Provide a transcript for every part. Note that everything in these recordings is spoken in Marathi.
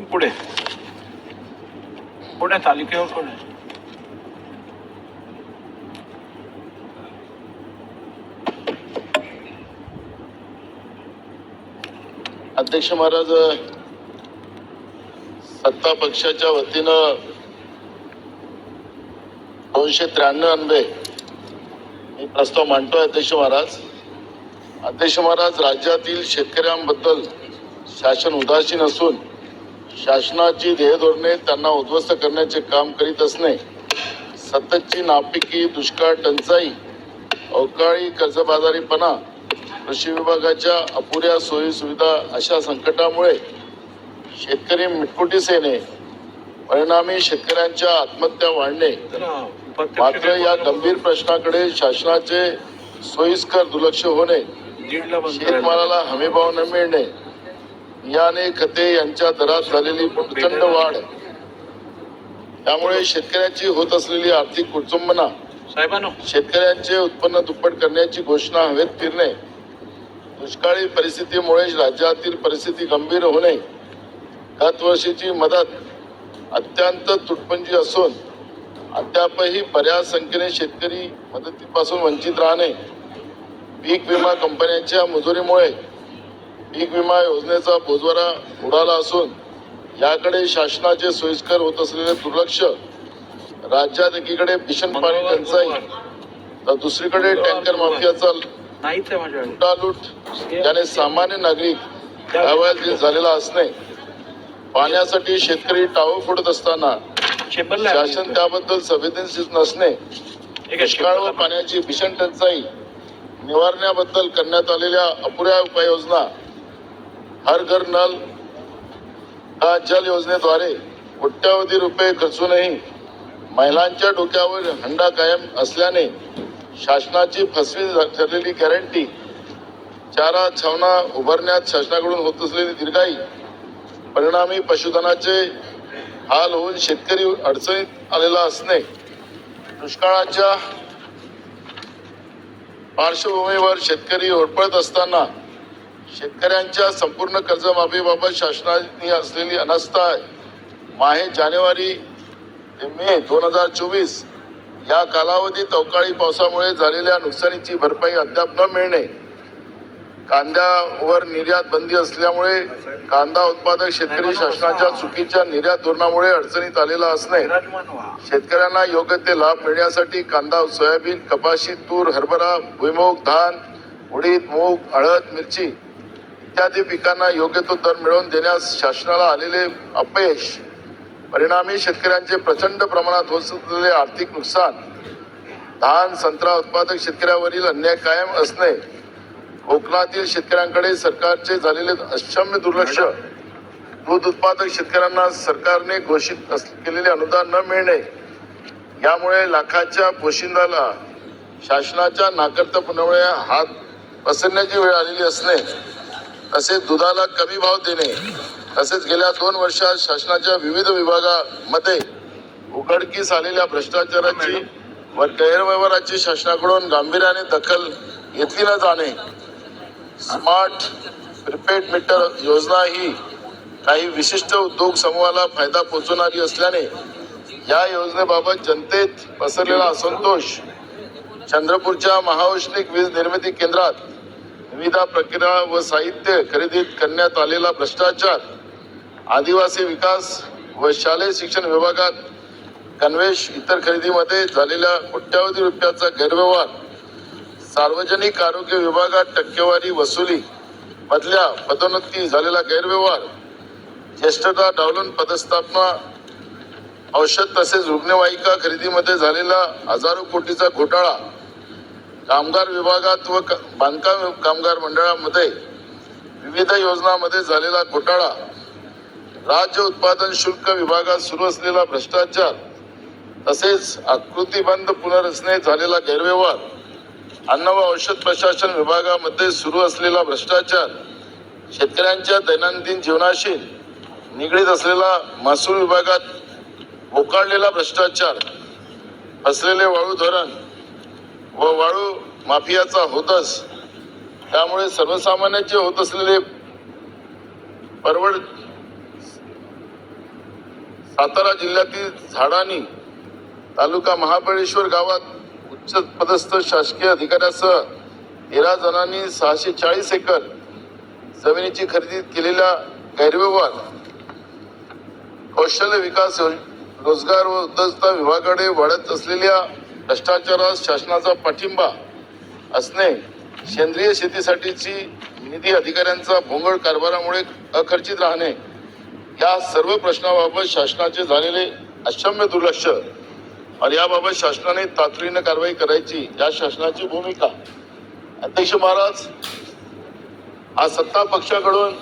टीम पुढे पुढे तालुक्यावर पुढे अध्यक्ष महाराज सत्ता पक्षाच्या वतीनं दोनशे त्र्याण्णव अन्वये मी प्रस्ताव मांडतोय अध्यक्ष महाराज. अध्यक्ष महाराज राज्यातील शेतकऱ्यांबद्दल शासन उदासीन असून शासनाची ध्येय धोरणे त्यांना उद्ध्वस्त करण्याचे काम करीत असणे सततची नापिकी दुष्काळ टंचाई अवकाळी कर्जबाजारीपणा कृषी विभागाच्या अपुऱ्या सोयी सुविधा अशा संकटामुळे शेतकरी मिटकुटीस येणे परिणामी शेतकऱ्यांच्या आत्महत्या वाढणे मात्र या गंभीर प्रश्नाकडे शासनाचे सोयीस्कर दुर्लक्ष होणे. शेतमालाला हमीभाव न मिळणे बियाणे खते यांच्या दरात झालेली प्रचंड वाढ. त्यामुळे शेतकऱ्याची होत असलेली आर्थिक कुचंबना साहेबांनो. शेतकऱ्यांचे उत्पन्न दुप्पट करण्याची घोषणा हवेत फिरणे दुष्काळी परिस्थितीमुळे राज्यातील परिस्थिती गंभीर होणे गत वर्षीची मदत अत्यंत तुटपुंजी असून अद्यापही बऱ्याच संख्येने शेतकरी मदतीपासून वंचित राहणे. पीक विमा कंपन्यांच्या मुजुरीमुळे पीक विमा योजनेचा बोजवारा उडाला असून याकडे शासनाचे सोयीस्कर होत असलेले दुर्लक्ष राज्यात एकीकडे भीषण पाणी टंचाई. तर दुसरीकडे टँकर माफियाचा लुटालूट ज्याने सामान्य नागरिक झालेला असणे पाण्यासाठी शेतकरी टाळू फोडत असताना. शासन त्याबद्दल संवेदनशील नसणे दुष्काळ व. पाण्याची भीषण टंचाई निवारण्याबद्दल करण्यात आलेल्या अपुऱ्या उपाययोजना हर घर नल हा जल योजनेद्वारे कोट्यावधी रुपये खर्चूनही महिलांच्या डोक्यावर हंडा कायम असल्याने शासनाची फसवी ठरलेली गॅरंटी चारा छावणा उभारण्यात शासनाकडून होत असलेली दीर्घाई परिणामी पशुधनाचे हाल होऊन शेतकरी अडचणीत आलेला असणे दुष्काळाच्या पार्श्वभूमीवर शेतकरी होरपळत असताना शेतकऱ्यांच्या संपूर्ण कर्जमाफीबाबत शासनाने असलेली अनास्था माहे जानेवारी ते मे दोन हजार चोवीस या कालावधीत अवकाळी पावसामुळे झालेल्या नुकसानीची भरपाई अद्याप न मिळणे कांद्यावर निर्यात बंदी असल्यामुळे कांदा उत्पादक शेतकरी शासनाच्या चुकीच्या निर्यात धोरणामुळे अडचणीत आलेला असणे शेतकऱ्यांना योग्य ते लाभ मिळण्यासाठी कांदा सोयाबीन कपाशी तूर हरभरा भुईमूग धान उडीद मूग हळद मिरची इत्यादी पिकांना योग्य तो दर मिळवून देण्यास शासनाला आलेले अपयश परिणामी शेतकऱ्यांचे प्रचंड प्रमाणात होत असलेले आर्थिक नुकसान धान संत्रा उत्पादक शेतकऱ्यावरील अन्याय कायम असणे कोकणातील शेतकऱ्यांकडे सरकारचे झालेले अक्षम्य दुर्लक्ष दूध उत्पादक शेतकऱ्यांना सरकारने घोषित अस- केलेले अनुदान न मिळणे यामुळे लाखाच्या पोशिंदाला शासनाच्या नाकर्तपणामुळे हात पसरण्याची वेळ आलेली असणे. तसेच दुधाला कमी भाव देणे. तसेच गेल्या दोन वर्षात शासनाच्या विविध विभागामध्ये उघडकीस आलेल्या भ्रष्टाचाराची व गैरव्यवहाराची शासनाकडून गांभीर्याने दखल घेतली न जाणे. स्मार्ट प्रिपेड मीटर योजना ही काही विशिष्ट उद्योग समूहाला फायदा पोहोचवणारी असल्याने या योजनेबाबत जनतेत पसरलेला असंतोष चंद्रपूरच्या महाऔष्णिक वीज निर्मिती केंद्रात विविध प्रक्रिया व साहित्य खरेदीत करण्यात आलेला भ्रष्टाचार आदिवासी विकास व शालेय शिक्षण विभागात कन्वेश इतर खरेदीमध्ये झालेल्या कोट्यावधी रुपयाचा गैरव्यवहार सार्वजनिक आरोग्य विभागात टक्केवारी वसुली मधल्या पदोन्नती झालेला गैरव्यवहार ज्येष्ठता डावलून पदस्थापना औषध तसेच रुग्णवाहिका खरेदीमध्ये झालेला हजारो कोटीचा घोटाळा कामगार विभागात व बांधकाम कामगार मंडळामध्ये विविध योजनांमध्ये झालेला घोटाळा राज्य उत्पादन शुल्क विभागात सुरू असलेला भ्रष्टाचार तसेच आकृतीबंध पुनर्रचने झालेला गैरव्यवहार अन्न व औषध प्रशासन विभागामध्ये सुरू असलेला भ्रष्टाचार शेतकऱ्यांच्या दैनंदिन जीवनाशी निगडीत असलेला महसूल विभागात बोकाळलेला भ्रष्टाचार असलेले वाळू धरण व वाळू माफियाचा होतच. त्यामुळे सर्वसामान्यांचे होत असलेले परवड सातारा जिल्ह्यातील झाडानी तालुका महाबळेश्वर गावात उच्च पदस्थ शासकीय अधिकाऱ्यासह तेरा जणांनी सहाशे चाळीस एकर जमिनीची खरेदी केलेला गैरव्यवहार. कौशल्य विकास रोजगार व उद्योजकता विभागाकडे वाढत असलेल्या भ्रष्टाचारास शासनाचा पाठिंबा असणे सेंद्रिय शेतीसाठीची निधी अधिकाऱ्यांचा भोंगळ कारभारामुळे अखर्चित राहणे या सर्व प्रश्नाबाबत शासनाचे झालेले अक्षम्य दुर्लक्ष आणि याबाबत शासनाने तातडीने कारवाई करायची या शासनाची भूमिका. अध्यक्ष महाराज हा सत्ता पक्षाकडून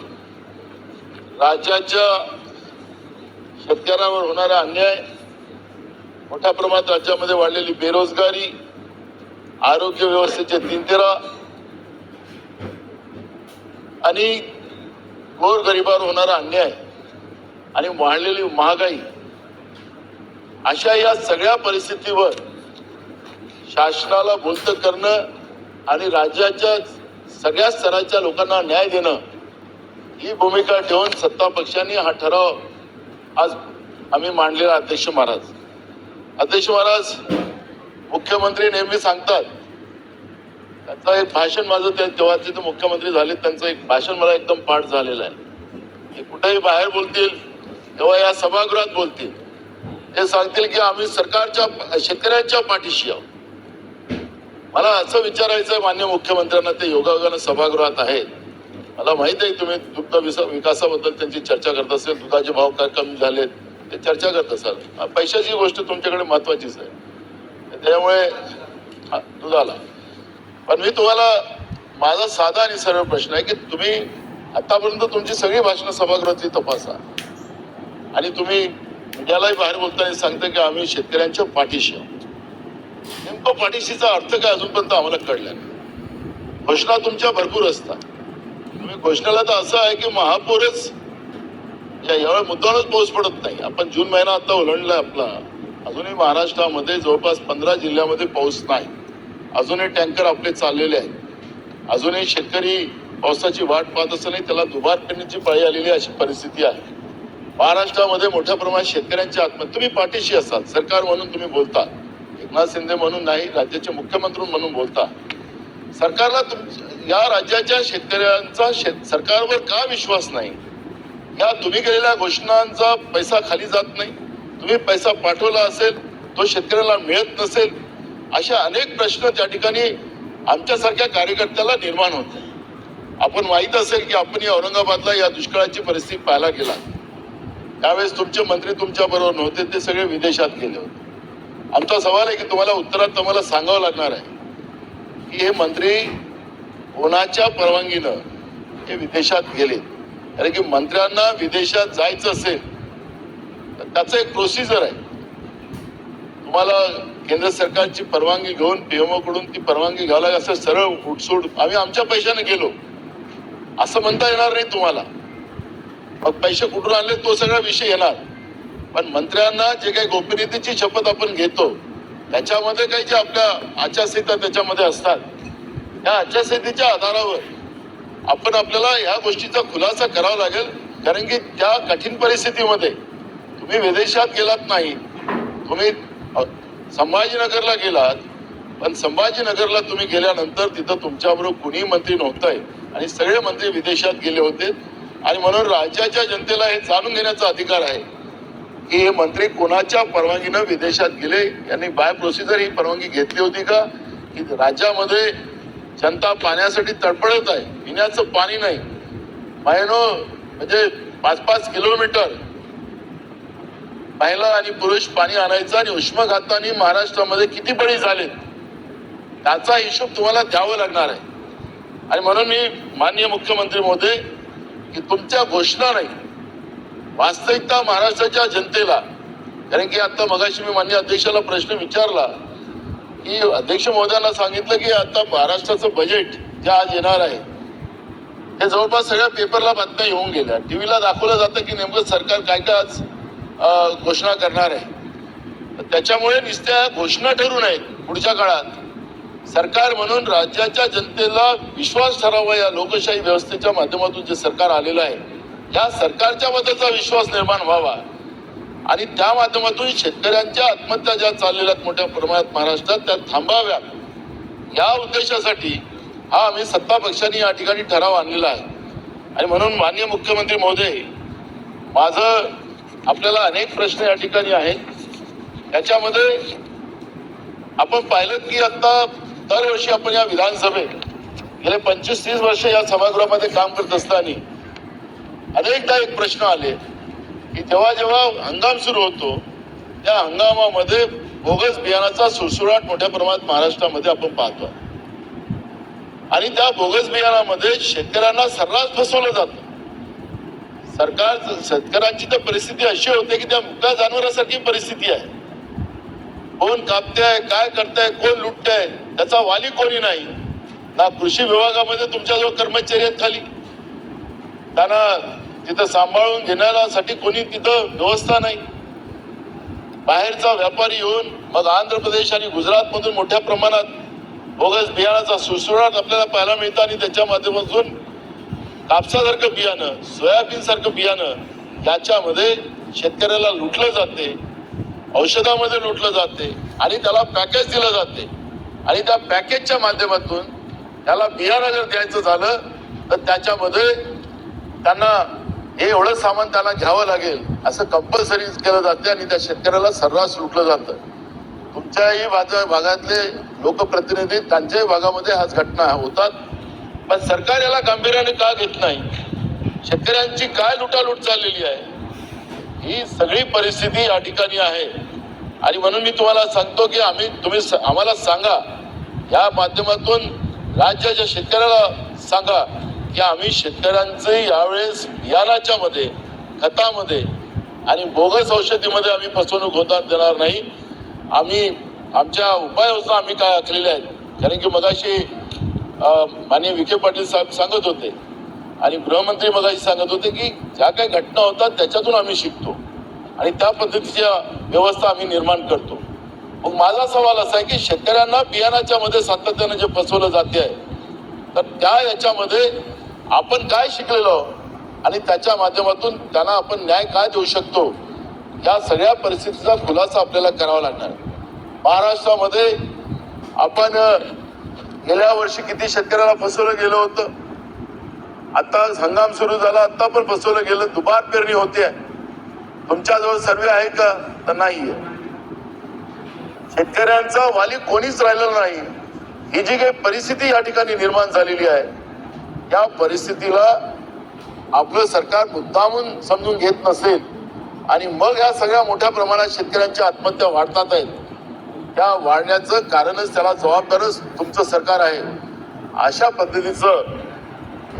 राज्याच्या शेतकऱ्यावर होणारा अन्याय मोठ्या प्रमाणात राज्यामध्ये वाढलेली बेरोजगारी आरोग्य व्यवस्थेचे तिंतेरा आणि गोरगरिबावर होणारा अन्याय आणि वाढलेली महागाई अशा या सगळ्या परिस्थितीवर शासनाला बोलतं करणं आणि राज्याच्या सगळ्या स्तराच्या लोकांना न्याय देणं ही भूमिका ठेवून सत्ता पक्षांनी हा ठराव आज आम्ही मांडलेला अध्यक्ष महाराज. अध्यक्ष महाराज मुख्यमंत्री नेहमी सांगतात त्यांचं एक भाषण माझं ते तेव्हा तिथे मुख्यमंत्री झाले त्यांचं एक भाषण मला एकदम पाठ झालेलं आहे. ते कुठेही बाहेर बोलतील तेव्हा या सभागृहात बोलतील. ते सांगतील की आम्ही सरकारच्या शेतकऱ्यांच्या पाठीशी आहोत. मला असं विचारायचं आहे मान्य मुख्यमंत्र्यांना ते योगायोगानं सभागृहात आहेत. मला माहीत आहे तुम्ही दुग्ध विकासाबद्दल त्यांची चर्चा करत असेल दुधाचे भाव काय कमी झालेत. ते चर्चा करत असाल पैशाची गोष्ट तुमच्याकडे महत्वाचीच आहे. त्यामुळे हा, दुधाला पण मी तुम्हाला माझा साधा आणि सरळ प्रश्न आहे की तुम्ही आतापर्यंत तुमची सगळी भाषणं सभागृहातली तपासा. आणि तुम्ही मीडियालाही बाहेर बोलताना सांगता की आम्ही शेतकऱ्यांच्या पाठीशी आहोत. नेमकं पाठीशीचा अर्थ काय अजूनपर्यंत आम्हाला कळला नाही. घोषणा तुमच्या भरपूर असतात. तुम्ही घोषणाला तर असं आहे की महापौरच यावेळी मुद्दामच पाऊस पडत नाही. आपण जून महिना आता ओलांडलाय आपला. अजूनही महाराष्ट्रामध्ये जवळपास पंधरा जिल्ह्यामध्ये पाऊस नाही. अजूनही टँकर आपले चाललेले आहेत. अजूनही शेतकरी पावसाची वाट पाहत असताना त्याला दुबार पेरण्याची पाळी आलेली अशी परिस्थिती आहे. महाराष्ट्रामध्ये मोठ्या प्रमाणात शेतकऱ्यांची आत्महत्या. तुम्ही पाठीशी असाल. सरकार म्हणून तुम्ही बोलता. एकनाथ शिंदे म्हणून नाही राज्याचे मुख्यमंत्री म्हणून बोलता. सरकारला तुम या राज्याच्या शेतकऱ्यांचा शेत सरकारवर का विश्वास नाही? या तुम्ही केलेल्या घोषणांचा पैसा खाली जात नाही. तुम्ही पैसा पाठवला असेल तो शेतकऱ्याला मिळत नसेल अशा अनेक प्रश्न त्या ठिकाणी आमच्यासारख्या कार्यकर्त्याला निर्माण होते आपण माहीत असेल की आपण या औरंगाबादला या दुष्काळाची परिस्थिती पाहायला गेला त्यावेळेस तुमचे मंत्री तुमच्या बरोबर नव्हते ते सगळे विदेशात गेले होते. आमचा सवाल आहे की तुम्हाला उत्तरात तुम्हाला सांगावं लागणार आहे की हे मंत्री कोणाच्या परवानगीनं हे विदेशात गेले कारण की मंत्र्यांना विदेशात जायचं असेल तर त्याचं एक प्रोसिजर आहे. तुम्हाला केंद्र सरकारची परवानगी घेऊन पीएमओ कडून ती परवानगी घ्यावं लागेल असं सरळ उठसूट आम्ही आमच्या पैशाने गेलो. असं म्हणता येणार नाही तुम्हाला. मग पैसे कुठून आणले तो सगळा विषय येणार. पण मंत्र्यांना जे काही गोपनीयतेची शपथ आपण घेतो त्याच्यामध्ये काही जे आपल्या आचारसंहिता त्याच्यामध्ये असतात त्या आचारसंहितेच्या आधारावर आपण आपल्याला या गोष्टीचा खुलासा करावा लागेल कारण की त्या कठीण परिस्थितीमध्ये तुम्ही विदेशात गेलात नाही तुम्ही संभाजीनगरला गेलात पण संभाजीनगरला तुम्ही गेल्यानंतर तिथं तुमच्याबरोबर कुणीही मंत्री नव्हताय आणि सगळे मंत्री विदेशात गेले होते. आणि म्हणून राज्याच्या जनतेला हे जाणून घेण्याचा अधिकार आहे की हे मंत्री कोणाच्या परवानगीनं विदेशात गेले? यांनी बाय प्रोसिजर ही परवानगी घेतली होती का? की राज्यामध्ये जनता पाण्यासाठी तडफडत आहे. पिण्याचं पाणी नाही. महिनो म्हणजे पाच पाच किलोमीटर महिला आणि पुरुष पाणी आणायचं आणि उष्माघाताने महाराष्ट्रामध्ये किती बळी झालेत. त्याचा हिशोब तुम्हाला द्यावा लागणार आहे. आणि म्हणून मी माननीय मुख्यमंत्री मोदी की तुमच्या घोषणा नाही. वास्तविकता महाराष्ट्राच्या जनतेला. कारण की आता मगाशी मी मान्य अध्यक्षाला प्रश्न विचारला की अध्यक्ष महोदयांना सांगितलं की आता महाराष्ट्राचं बजेट जे आज येणार आहे हे जवळपास सगळ्या पेपरला बातम्या येऊन गेल्या. टीव्हीला दाखवलं जातं की नेमकं सरकार काय काय आज घोषणा करणार आहे. त्याच्यामुळे नुसत्या घोषणा ठरू नयेत पुढच्या काळात. सरकार म्हणून राज्याच्या जनतेला विश्वास ठरावा या लोकशाही व्यवस्थेच्या माध्यमातून जे सरकार आलेलं आहे या सरकारच्या बद्दलचा विश्वास निर्माण व्हावा. आणि त्या माध्यमातून शेतकऱ्यांच्या आत्महत्या ज्या चाललेल्या आहेत मोठ्या प्रमाणात महाराष्ट्रात त्या थांबाव्यात. या उद्देशासाठी हा आम्ही सत्ता पक्षाने या ठिकाणी ठराव आणलेला आहे. आणि म्हणून माननीय मुख्यमंत्री महोदय माझं आपल्याला अनेक प्रश्न या ठिकाणी आहेत. याच्यामध्ये आपण पाहिलं की आता दरवर्षी आपण या विधानसभेत गेले पंचवीस तीस वर्ष या सभागृहामध्ये काम करत असताना अनेकदा एक प्रश्न आले. की जेव्हा जेव्हा हंगाम सुरू होतो त्या हंगामामध्ये बोगस बियाणाचा सुळसुळाट मोठ्या प्रमाणात महाराष्ट्रामध्ये आपण पाहतो. आणि त्या बोगस बियाणामध्ये शेतकऱ्यांना सर्रास फसवलं जातं. सरकार शेतकऱ्यांची तर परिस्थिती अशी होते की त्या मुक्या जनावरांसारखी परिस्थिती आहे. कोण कापताय काय करताय कोण लुटतंय त्याचा वाली कोणी नाही. ना कृषी विभागामध्ये तुमच्या जो कर्मचारी आहेत खाली. त्यांना तिथं सांभाळून घेण्यासाठी कोणी तिथं व्यवस्था नाही. बाहेरचा व्यापारी येऊन मग आंध्र प्रदेश आणि गुजरात मधून मोठ्या प्रमाणात बोगस बियाणाचा सुसुराट आपल्याला पाहायला मिळतं आणि त्याच्या माध्यमातून कापसासारखं बियाणं सोयाबीन सारखं बियाणं याच्यामध्ये शेतकऱ्याला लुटलं जाते औषधामध्ये लुटलं जाते आणि त्याला पॅकेज दिलं जाते. आणि त्या पॅकेजच्या माध्यमातून त्याला बियाणं जर द्यायचं झालं तर त्याच्यामध्ये त्यांना हे एवढं सामान त्यांना घ्यावं लागेल असं कंपल्सरी केलं जाते आणि त्या शेतकऱ्याला सर्रास लुटलं जातं. तुमच्याही भागातले लोकप्रतिनिधी त्यांच्याही भागामध्ये आज घटना होतात. पण सरकार याला गांभीर्याने का घेत नाही? शेतकऱ्यांची काय लुटालूट चाललेली आहे? ही सगळी परिस्थिती या ठिकाणी आहे. आणि म्हणून मी तुम्हाला सांगतो की आम्ही तुम्ही स- आम्हाला सांगा. या माध्यमातून राज्याच्या शेतकऱ्याला सांगा. की आम्ही शेतकऱ्यांचे यावेळेस बियाणाच्या मध्ये खतामध्ये आणि बोगस औषधीमध्ये आम्ही फसवणूक होता देणार नाही. आम्ही आमच्या उपाययोजना आम्ही काय आखलेल्या आहेत? कारण की मगाशी माननीय विखे पाटील साहेब सांगत होते आणि गृहमंत्री मगाशी सांगत होते की ज्या काही घटना होतात त्याच्यातून आम्ही शिकतो आणि त्या पद्धतीच्या व्यवस्था आम्ही निर्माण करतो. मग माझा सवाल असा आहे की शेतकऱ्यांना बियाणाच्या मध्ये सातत्यानं जे फसवलं जाते आहे तर त्या याच्यामध्ये आपण काय शिकलेलो? आणि त्याच्या माध्यमातून त्यांना आपण न्याय काय देऊ शकतो? या सगळ्या परिस्थितीचा खुलासा आपल्याला करावा लागणार. महाराष्ट्रामध्ये आपण गेल्या वर्षी किती शेतकऱ्याला फसवलं गेलं होतं? आता हंगाम सुरू झाला आता पण फसवलं गेलं. दुबार पेरणी होते. तुमच्याजवळ सर्वे आहे का? तर नाहीये. शेतकऱ्यांचा वाली कोणीच राहिलेला नाही. ही जी काही परिस्थिती या ठिकाणी निर्माण झालेली आहे या परिस्थितीला आपलं सरकार मुद्दामून समजून घेत नसेल आणि मग या सगळ्या मोठ्या प्रमाणात शेतकऱ्यांच्या आत्महत्या वाढतात आहेत त्या वाढण्याचं कारणच त्याला जबाबदारच तुमचं सरकार आहे. अशा पद्धतीचं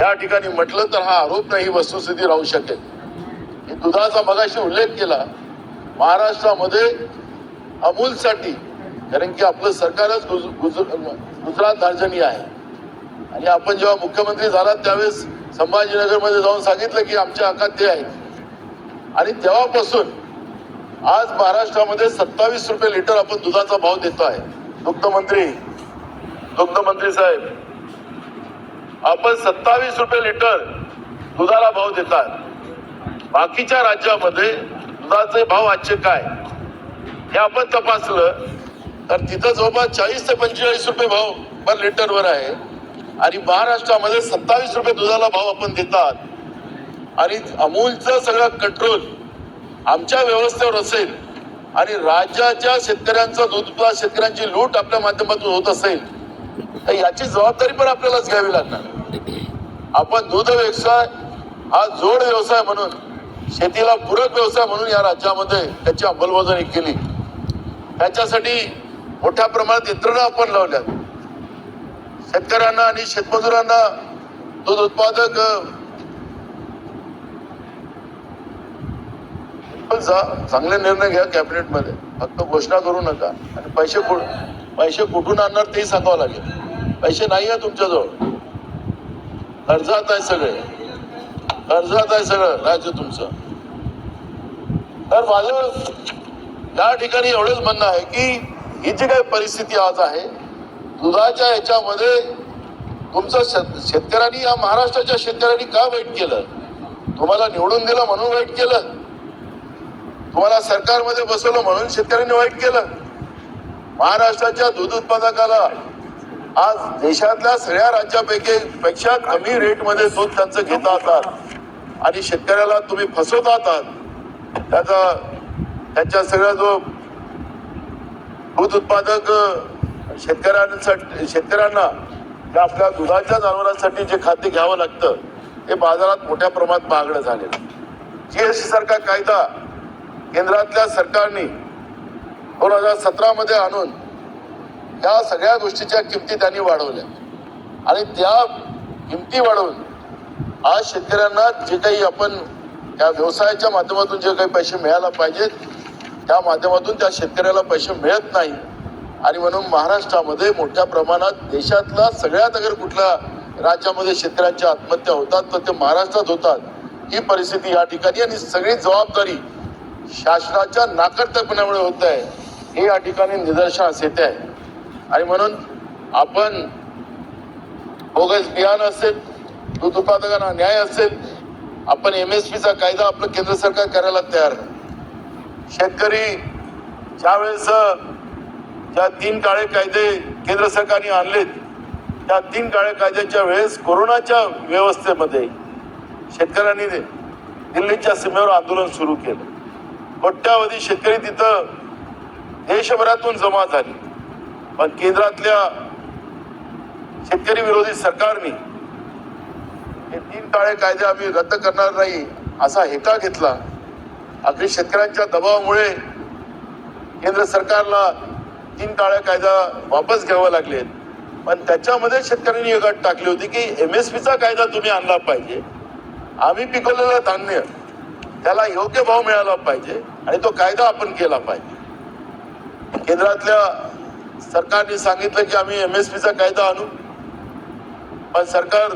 या ठिकाणी म्हटलं तर हा आरोप नाही वस्तुस्थिती राहू शकेल. मी दुधाचा मगाशी उल्लेख केला महाराष्ट्रामध्ये अमूलसाठी कारण की आपलं सरकारच गुज, गुज, गुजरात दार्जनी आहे. आणि आपण जेव्हा मुख्यमंत्री झालात त्यावेळेस संभाजीनगरमध्ये जाऊन सांगितलं की आमच्या हकात ते आणि तेव्हापासून आज महाराष्ट्रामध्ये सत्तावीस रुपये लिटर आपण दुधाचा भाव देतो आहे. दुग्धमंत्री दुग्धमंत्री साहेब आपण सत्तावीस रुपये लिटर दुधाला भाव देतात. बाकीच्या राज्यामध्ये दुधाचे भाव आजचे काय? हे आपण तपासलं तर तिथं जवळपास चाळीस ते पंचेचाळीस रुपये भाव पर लिटरवर आहे. आणि महाराष्ट्रामध्ये सत्तावीस रुपये दुधाला भाव आपण देतात. आणि अमूलचं सगळं कंट्रोल आमच्या व्यवस्थेवर असेल आणि राज्याच्या शेतकऱ्यांचा दूध शेतकऱ्यांची लूट आपल्या माध्यमातून होत असेल तर याची जबाबदारी पण आपल्यालाच घ्यावी लागणार. आपण दूध व्यवसाय हा जोड व्यवसाय म्हणून शेतीला पूरक व्यवसाय म्हणून या राज्यामध्ये त्याची अंमलबजावणी केली. त्याच्यासाठी मोठ्या प्रमाणात यंत्रणा आपण लावल्या शेतकऱ्यांना आणि शेतमजुरांना दूध उत्पादक पण जा चांगले निर्णय घ्या कॅबिनेटमध्ये फक्त घोषणा करू नका. आणि पैसे कुठ पैसे कुठून आणणार तेही सांगावं लागेल. पैसे नाही आहे तुमच्याजवळ. कर्जात आहे सगळे. कर्जात आहे सगळं राज्य तुमचं. तर माझं या ठिकाणी एवढंच म्हणणं आहे की ही जी काही परिस्थिती आज आहे दुधाच्या याच्यामध्ये तुमचं शेतकऱ्यांनी या महाराष्ट्राच्या शेतकऱ्यांनी का वाईट केलं? तुम्हाला निवडून दिलं म्हणून वाईट केलं? तुम्हाला सरकारमध्ये बसवलं म्हणून शेतकऱ्यांनी वाईट केलं? महाराष्ट्राच्या दूध उत्पादकाला आज देशातल्या सगळ्या राज्यापैकी पेक्षा कमी रेटमध्ये दूध त्यांचं घेत आहात आणि शेतकऱ्याला तुम्ही फसवत आहात. त्याचा त्यांच्या सगळ्या जो दूध उत्पादक शेतकऱ्यांसाठी शेतकऱ्यांना त्या आपल्या दुधाच्या जनावरांसाठी जे खाद्य घ्यावं लागतं ते बाजारात मोठ्या प्रमाणात महागडं झालेलं जीएसटी सारखा कायदा केंद्रातल्या सरकारने दोन हजार सतरामध्ये आणून या सगळ्या गोष्टीच्या किमती त्यांनी वाढवल्या. आणि त्या किमती वाढवून आज शेतकऱ्यांना जे काही आपण त्या व्यवसायाच्या माध्यमातून जे काही पैसे मिळायला पाहिजेत त्या माध्यमातून त्या शेतकऱ्याला पैसे मिळत नाही. आणि म्हणून महाराष्ट्रामध्ये मोठ्या प्रमाणात देशातला सगळ्यात अगर कुठल्या राज्यामध्ये शेतकऱ्यांच्या आत्महत्या होतात तर ते महाराष्ट्रात होतात. ही परिस्थिती या ठिकाणी आणि सगळी जबाबदारी शासनाच्या नाकर्तपणामुळे होत आहे हे या ठिकाणी निदर्शनास येते आहे. आणि म्हणून आपण बोगस बियाणं असेल दूध उत्पादकांना न्याय असेल आपण एम एस पीचा कायदा आपलं केंद्र सरकार करायला तयार. शेतकरी ज्यावेळेस ज्या तीन काळे कायदे केंद्र सरकारने आणलेत त्या तीन काळे कायद्याच्या वेळेस कोरोनाच्या व्यवस्थेमध्ये शेतकऱ्यांनी दिल्लीच्या सीमेवर आंदोलन सुरू केलं. कोट्यावधी शेतकरी तिथं देशभरातून जमा झाले. पण केंद्रातल्या शेतकरी विरोधी सरकारने हे तीन काळे कायदे आम्ही रद्द करणार नाही असा हेका घेतला. अगदी शेतकऱ्यांच्या दबावामुळे केंद्र सरकारला तीन काळ्या कायदा वापस घ्यावा लागले. पण त्याच्यामध्ये शेतकऱ्यांनी एक अट टाकली होती की एम एस पीचा कायदा तुम्ही आणला पाहिजे. आम्ही पिकवलेलं धान्य त्याला योग्य भाव मिळाला पाहिजे आणि तो कायदा आपण केला पाहिजे. केंद्रातल्या सरकारने सांगितलं की आम्ही एम एस पीचा कायदा आणू. पण सरकार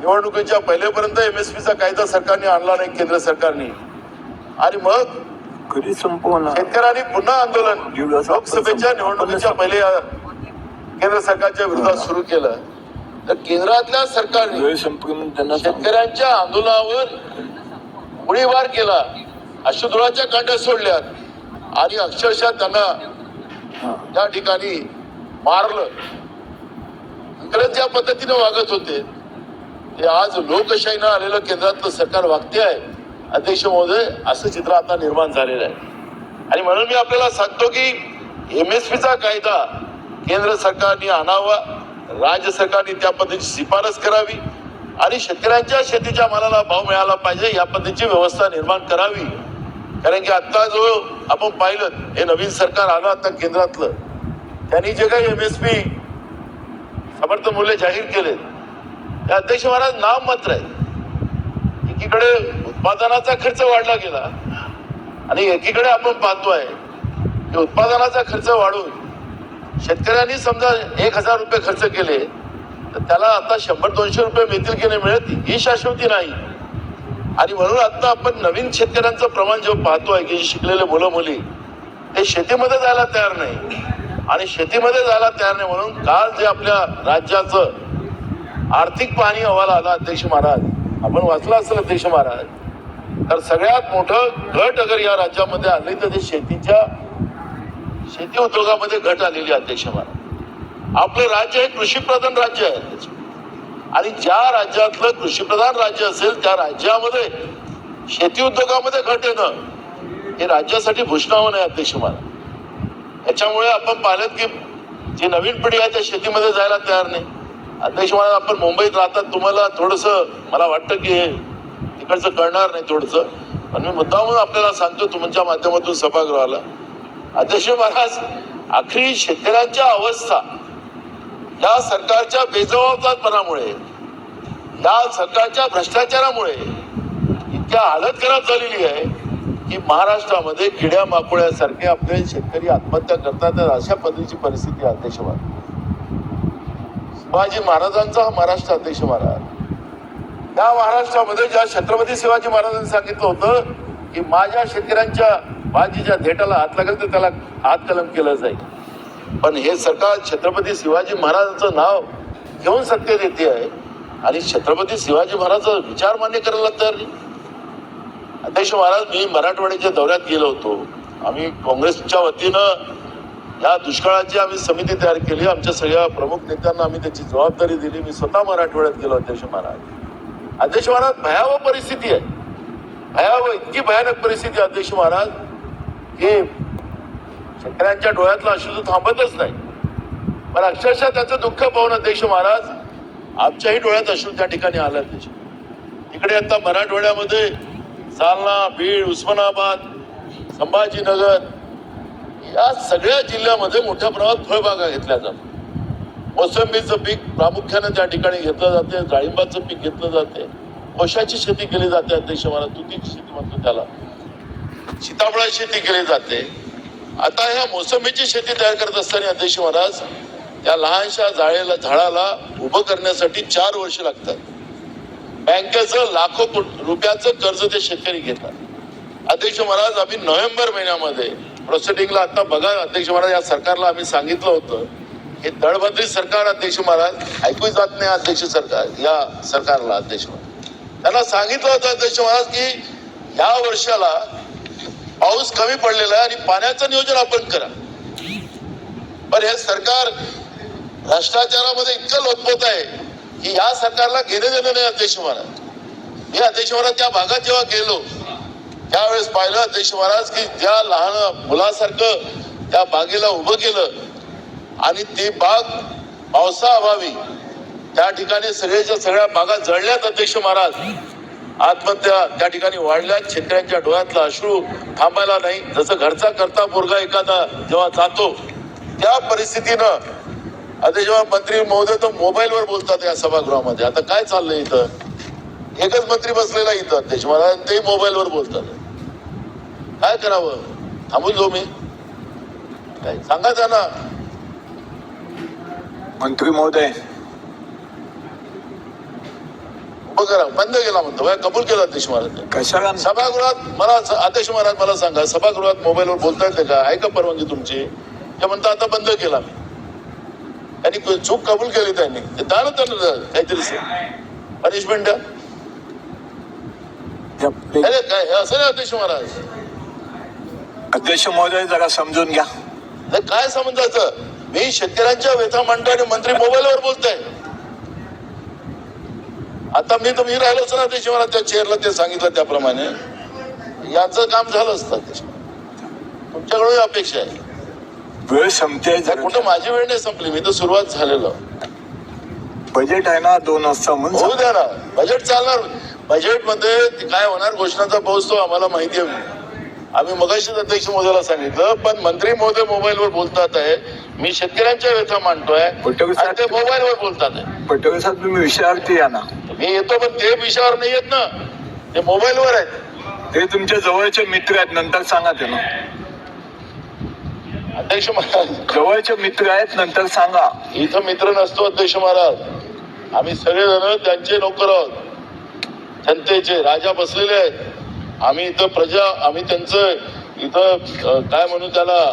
निवडणुकीच्या पहिलेपर्यंत एम एस पीचा कायदा सरकारने आणला नाही केंद्र सरकारने. आणि मग कधी संपवणार? शेतकऱ्यांनी पुन्हा आंदोलन. लोकसभेच्या निवडणुकीच्या पहिले केंद्र सरकारच्या विरोधात सुरू केलं. तर केंद्रातल्या सरकारने. शेतकऱ्यांच्या आंदोलनावर गोळीबार केला. अश्रुधुराच्या कांड्या सोडल्यात. आणि अक्षरशः त्यांना. त्या ठिकाणी मारलं. इंग्रज ज्या पद्धतीने वागत होते ते आज लोकशाहीनं आलेलं केंद्रातलं सरकार वागते आहे. अध्यक्ष महोदय असं चित्र आता निर्माण झालेलं आहे. आणि म्हणून मी आपल्याला सांगतो की एम एस पीचा कायदा केंद्र सरकारने आणावा राज्य सरकारने त्या पद्धतीची शिफारस करावी आणि शेतकऱ्यांच्या शेतीच्या मालाला भाव मिळाला पाहिजे या पद्धतीची व्यवस्था निर्माण करावी. कारण की आत्ता जो आपण पाहिलं हे नवीन सरकार आलं आता केंद्रातलं त्यांनी जे काही एम एस पी समर्थ मूल्य जाहीर केले ते अध्यक्ष महाराज नाम मात्र आहे. एकीकडे उत्पादनाचा खर्च वाढला गेला आणि एकीकडे आपण पाहतोय की उत्पादनाचा खर्च वाढून शेतकऱ्यांनी समजा एक हजार रुपये खर्च केले तर त्याला आता शंभर दोनशे रुपये मिळतील की नाही मिळत ही शाश्वती नाही. आणि म्हणून आता आपण नवीन शेतकऱ्यांचं प्रमाण जेव्हा पाहतोय की शिकलेले मुलं मुली ते शेतीमध्ये जायला तयार नाही. आणि शेतीमध्ये जायला तयार नाही म्हणून काल जे आपल्या राज्याचं आर्थिक पाहणी अहवाल आला अध्यक्ष महाराज आपण वाचलं असेल देश महाराज? तर सगळ्यात मोठं घट अगर या राज्यामध्ये आली तर ते शेतीच्या शेती उद्योगामध्ये घट आलेली आहे, अध्यक्ष महाराज. आपलं राज्य हे कृषीप्रधान राज्य आहे. आणि ज्या राज्यातलं कृषीप्रधान राज्य असेल त्या राज्यामध्ये शेती उद्योगामध्ये घट येणं हे राज्यासाठी भूषणावं नाही अध्यक्ष महाराज. याच्यामुळे आपण पाहिलं की जी नवीन पिढी आहे त्या शेतीमध्ये जायला तयार नाही. अध्यक्ष आपण मुंबईत राहतात तुम्हाला थोडस मला वाटतं की हे तिकडचं कळणार नाही थोडस. पण मी मुद्दामून आपल्याला सांगतो तुमच्या माध्यमातून सभागृहाला. अध्यक्ष महाराज आखरी शेतकऱ्यांच्या अवस्था या सरकारच्या बेजबाबदारपणामुळे या सरकारच्या भ्रष्टाचारामुळे इतक्या हालत खराब झालेली आहे की महाराष्ट्रामध्ये किड्या माकोळ्यासारखे आपले शेतकरी आत्महत्या करतात तर अशा पद्धतीची परिस्थिती अध्यक्ष महाराज. शिवाजी महाराजांचा हा महाराष्ट्र अध्यक्ष महाराज. या महाराष्ट्रामध्ये ज्या छत्रपती शिवाजी महाराजांनी सांगितलं होतं की माझ्या शेतकऱ्यांच्या बाजीच्या धेटाला हात लागेल तर त्याला हात कलम केलं जाईल. पण हे सरकार छत्रपती शिवाजी महाराजांचं नाव घेऊन सत्तेत येते आहे आणि छत्रपती शिवाजी महाराजांचा विचार मान्य करायला तयार अध्यक्ष महाराज मी मराठवाड्याच्या दौऱ्यात गेलो होतो. आम्ही काँग्रेसच्या वतीनं या दुष्काळाची आम्ही समिती तयार केली. आमच्या सगळ्या प्रमुख नेत्यांना आम्ही त्याची जबाबदारी दिली. मी स्वतः मराठवाड्यात गेलो अध्यक्ष महाराज. अध्यक्ष महाराज भयावह परिस्थिती आहे. भयावह इतकी भयानक परिस्थिती आहे, अध्यक्ष महाराज की शेतकऱ्यांच्या डोळ्यातलं अश्रू थांबतच नाही. पण अक्षरशः त्याचं दुःख पाहून अध्यक्ष महाराज आमच्याही डोळ्यात अश्रू त्या ठिकाणी आलं अध्यक्ष. इकडे आता मराठवाड्यामध्ये जालना बीड उस्मानाबाद संभाजीनगर या सगळ्या जिल्ह्यामध्ये मोठ्या प्रमाणात फळबागा घेतल्या जातात. मोसंबीचं पीक प्रामुख्याने त्या ठिकाणी घेतलं जाते डाळिंबाचं पीक घेतलं जाते कोशाची शेती केली जाते अध्यक्ष महाराज तुतीची शेती म्हणतो त्याला. सीताफळाची शेती केली जाते. आता ह्या मोसंबीची शेती तयार करत असताना अध्यक्ष महाराज त्या लहानशा झाडेला झाडाला उभं करण्यासाठी चार वर्ष लागतात. बँकेचं लाखो रुपयाचं कर्ज ते शेतकरी घेतात. अध्यक्ष महाराज आम्ही नोव्हेंबर महिन्यामध्ये प्रोसिडिंगला आता बघा अध्यक्ष महाराज या सरकारला आम्ही सांगितलं होतं हे दळभद्री सरकार अध्यक्ष महाराज ऐकू जात नाही अध्यक्ष सरकार या सरकारला अध्यक्ष महाराज. त्यांना सांगितलं होतं अध्यक्ष महाराज की या वर्षाला पाऊस कमी पडलेला आहे आणि पाण्याचं नियोजन आपण करा. पण हे सरकार भ्रष्टाचारामध्ये इतकं लोटपत आहे की या सरकारला घेणे देणं नाही अध्यक्ष महाराज. मी अध्यक्ष महाराज त्या भागात जेव्हा गेलो त्यावेळेस पाहिलं देश महाराज की ज्या लहान मुलासारखं त्या बागेला उभं केलं आणि ती बाग पावसाअभावी त्या ठिकाणी सगळ्याच्या सगळ्या बागा जळल्यात अध्यक्ष महाराज. आत्महत्या त्या ठिकाणी वाढल्यात शेतकऱ्यांच्या डोळ्यातला अश्रू थांबायला नाही. जसं घरचा करता पोरगा एखादा जेव्हा जातो त्या परिस्थितीनं आता जेव्हा मंत्री महोदय तर मोबाईलवर बोलतात या सभागृहामध्ये. आता काय चाललंय इथं? एकच मंत्री बसलेला इथं. अध्यक्ष महाराज ते मोबाईलवर बोलतात. काय करावं? थांबून जाऊ मी. काय सांगा त्यांना. मंत्री महोदय. करा बंद केला म्हणतो. कबूल केला अध्यक्ष महाराज कशाला? सभागृहात मला अध्यक्ष महाराज मला सांगा सभागृहात मोबाईलवर बोलता येते का? आहे का परवानगी तुमची? ते म्हणता आता बंद केला मी. त्यांनी चूक कबूल केली त्यांनी. ते द्या ना त्यांना काहीतरी पनिशमेंट द्या या- अरे काय असं नाही अध्यक्ष महाराज. अध्यक्ष महोदय जरा समजून घ्या. हे काय समजायचं? मी शेतकऱ्यांच्या व्यथा मांडतो आणि मंत्री मोबाईलवर बोलताय. आता मी तर मी राहिलोच ना अध्यक्ष महाराज त्या चेअरला ते सांगितलं त्याप्रमाणे. याचं काम झालं असतं तुमच्याकडून अपेक्षा आहे. वेळ संपते. कुठं माझी वेळ नाही संपली मी तर सुरुवात झालेलं. बजेट आहे ना दोन वाजता म्हणून होऊ द्या ना. बजेट चालणार. बजेटमध्ये काय होणार घोषणाचा पाऊस तो आम्हाला माहिती आहे. आम्ही मगाशीच अध्यक्ष महोदयाला सांगितलं पण मंत्री महोदय मोबाईलवर बोलतात आहे. मी शेतकऱ्यांच्या व्यथा मांडतोय आणि ते मोबाईलवर बोलतात आहे. पटोळे साहेब तुम्ही विषयावरती या ना. मी येतो पण ते विषयावर नाही येत ना. ते मोबाईलवर आहेत. ते तुमच्या जवळचे मित्र आहेत नंतर सांगा त्यांना. अध्यक्ष महाराज जवळचे मित्र आहेत नंतर सांगा. इथं मित्र नसतो अध्यक्ष महाराज. आम्ही सगळेजण त्यांचे नोकर आहोत. जनतेचे राजा बसलेले आहेत. आम्ही इथं प्रजा आम्ही त्यांचं इथं काय म्हणू त्याला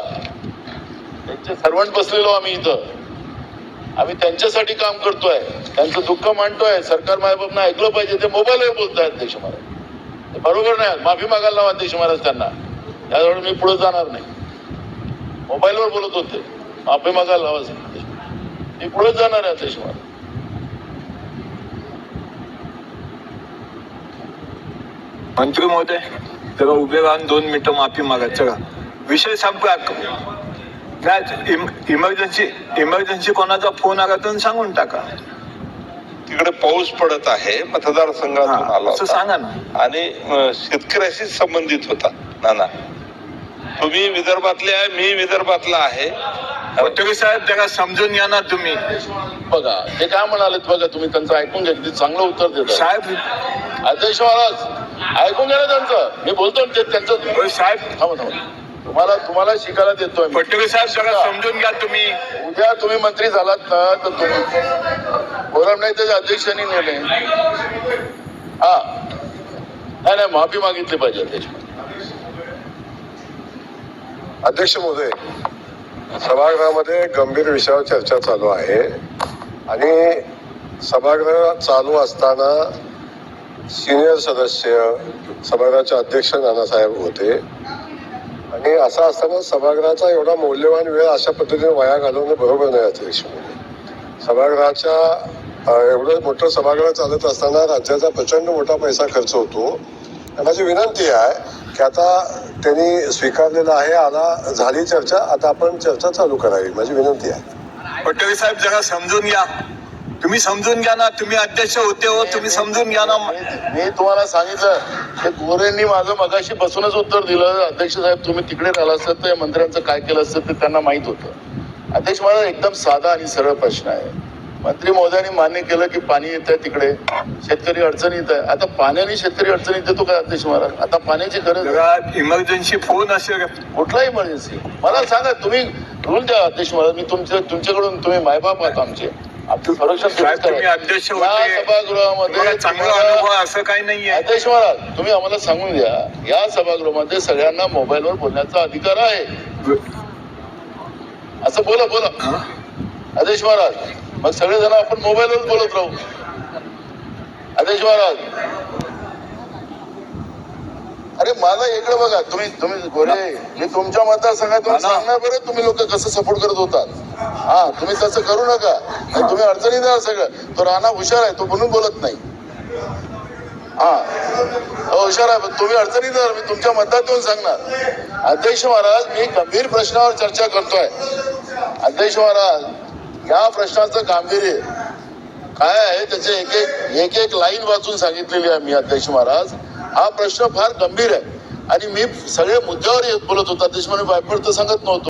त्यांचे सर्वंट बसलेलो आम्ही इथं. आम्ही त्यांच्यासाठी काम करतोय. त्यांचं दुःख मांडतोय. सरकार मायबापना ऐकलं पाहिजे. ते मोबाईलवर बोलताय अध्यक्ष महाराज. ते बरोबर नाही माफी मागायला लावा अध्यक्ष महाराज त्यांना. त्यामुळे मी पुढे जाणार नाही. मोबाईलवर बोलत होते. माफी मागायला लावा मी पुढे जाणार आहे अध्यक्ष महाराज. मंत्री महोदय जरा उभे राहून दोन मिनिटं माफी मागा चला. विषय संपला. नाही इमर्जन्सी इमर्जन्सी कोणाचा फोन आला तर सांगून टाका. तिकडे पाऊस पडत आहे मतदारसंघातून हा, आला असं सांगा ना. आणि शेतकऱ्याशी संबंधित होता नाना. तुम्ही विदर्भातले आहे मी विदर्भातला आहे. पटोळे साहेब जरा समजून घ्या ना तुम्ही. बघा ते काय म्हणालेत बघा तुम्ही त्यांचं ऐकून घ्या किती चांगलं उत्तर देतात. साहेब अध्यक्ष महाराज ऐकून घ्या ना त्यांचं. मी बोलतो ना ते त्यांचं साहेब. थांबा थांबा. तुम्हाला तुम्हाला शिकायला देतोय मी. पटोळे साहेब जरा समजून घ्या तुम्ही. उद्या तुम्ही मंत्री झालात ना तर तुम्ही फोरम नाही त्याच्या अध्यक्षांनी निर्णय. हा. नाही नाही माफी मागितली पाहिजे अध्यक्ष. अध्यक्ष महोदय सभागृहामध्ये गंभीर विषयावर चर्चा चालू आहे. आणि सभागृह चालू असताना सिनियर सदस्य सभागृहाचे अध्यक्ष नानासाहेब होते. आणि असं असताना सभागृहाचा एवढा मौल्यवान वेळ अशा पद्धतीने वाया घालवणं बरोबर नाही अध्यक्ष सभागृहाच्या एवढं मोठं सभागृह चालत असताना राज्याचा प्रचंड मोठा पैसा खर्च होतो. माझी विनंती आहे की आता त्यांनी स्वीकारलेलं आहे आता झाली चर्चा आता आपण चर्चा चालू करावी. माझी विनंती आहे. पटोले साहेब जरा समजून या तुम्ही समजून घ्या ना तुम्ही अध्यक्ष होते हो तुम्ही समजून घ्या ना. मी तुम्हाला सांगितलं ते गोरेंनी माझं मगाशी बसूनच उत्तर दिलं. अध्यक्ष साहेब तुम्ही तिकडे राहिला असत तर या मंत्र्यांचं काय केलं असतं ते त्यांना माहीत होतं. अध्यक्ष माझा एकदम साधा आणि सरळ प्रश्न आहे. मंत्री महोदयांनी मान्य केलं की पाणी येत आहे तिकडे. शेतकरी अडचणीत आहे. आता पाण्याने शेतकरी अडचणीत येतो काय अध्यक्ष महाराज? आता पाण्याची गरज इमर्जन्सी फोन असेल कुठला इमर्जन्सी मला सांगा तुम्ही रूल द्या अध्यक्ष महाराज. मी तुमच्या तुमच्याकडून तुम्ही मायबाप आहात आमचे. आमचं संरक्षण तुम्ही. अध्यक्ष होते. सभागृहामध्ये तुम्हाला चांगला तुम्हाला- अनुभव असं काही नाहीये. अध्यक्ष महाराज तुम्ही आम्हाला सांगून द्या या सभागृहामध्ये सगळ्यांना मोबाईलवर बोलण्याचा अधिकार आहे. असं बोला बोला? अध्यक्ष महाराज मग सगळेजण आपण मोबाईलवर बोलत राहू. अध्यक्ष महाराज अरे माझा इकडे बघा तुम्ही तुम्ही गोरे मी तुमच्या मतदारसंघातून हा ना. सांगणार बरं तुम्ही लोक कसं सपोर्ट करत होतात. हा तुम्ही तसं करू नका. तुम्ही अडचणी द्या सगळं. तो राणा हुशार आहे तो म्हणून बोलत नाही. हा. अहो, हुशार आहे तुम्ही अडचणी द्या मी तुमच्या येऊन सांगणार. अध्यक्ष महाराज मी गंभीर प्रश्नावर चर्चा करतोय. अध्यक्ष महाराज या प्रश्नाचं गांभीर्य. काय आहे त्याचे एक एक एक एक लाईन वाचून सांगितलेली आहे मी अध्यक्ष महाराज. हा प्रश्न फार गंभीर आहे. आणि मी सगळे मुद्द्यावर येत बोलत होता. अध्यक्ष बायपड तर सांगत नव्हतो.